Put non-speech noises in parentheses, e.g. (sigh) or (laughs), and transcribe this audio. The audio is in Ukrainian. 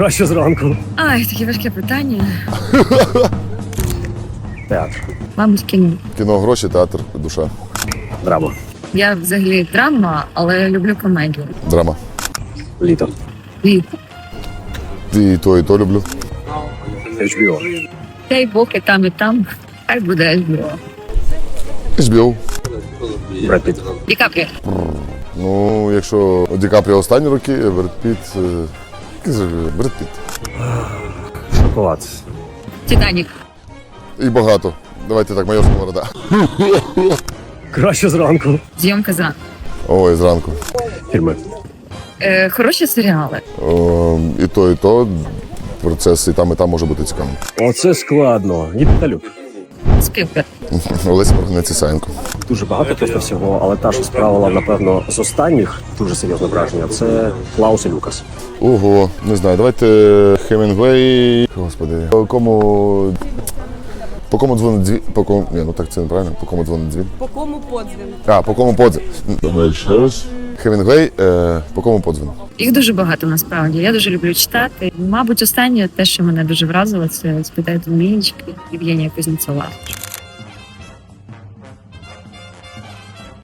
Краще зранку. Ай, таке важке питання. (laughs) Театр. Мабуть, кіно. Кіно, гроші, театр, душа. Драма. Я взагалі драма, але люблю комедію. Драма. Літо. І І то, і то люблю. HBO. дай Бог і там, і там. Хай буде HBO. HBO. Бред Піт. Ді Капріо. Ну, якщо Ді Капріо останні роки, Бред Піт. е, Бред Піт. Шоколад. Титанік. І багато. Давайте так, майор Сковорода. Краще зранку. Зйомка за. Ой, зранку. Фільми. Е, хороші серіали. О, і то, і то. Процес і там, і там може бути цікавим. Оце складно. Ніталюк. Спілберг. Олеся Ісаєнко. Дуже багато просто всього, але та, що справила, напевно, з останніх дуже серйозне враження, це Клаус і Люкас. Ого, не знаю, давайте Хемінгвей. Господи, по кому. По кому дзвонить дзвін? По кому. Ні, ну так це неправильно. По кому дзвонить дзвін? По кому подзвін? А, по кому подзвін? Давай ще раз. Хемінгвей, е, по кому подзвін? Їх дуже багато насправді. Я дуже люблю читати. Мабуть, останнє те, що мене дуже вразило, це спитайте Мієчки Євгенія Кузнєцова.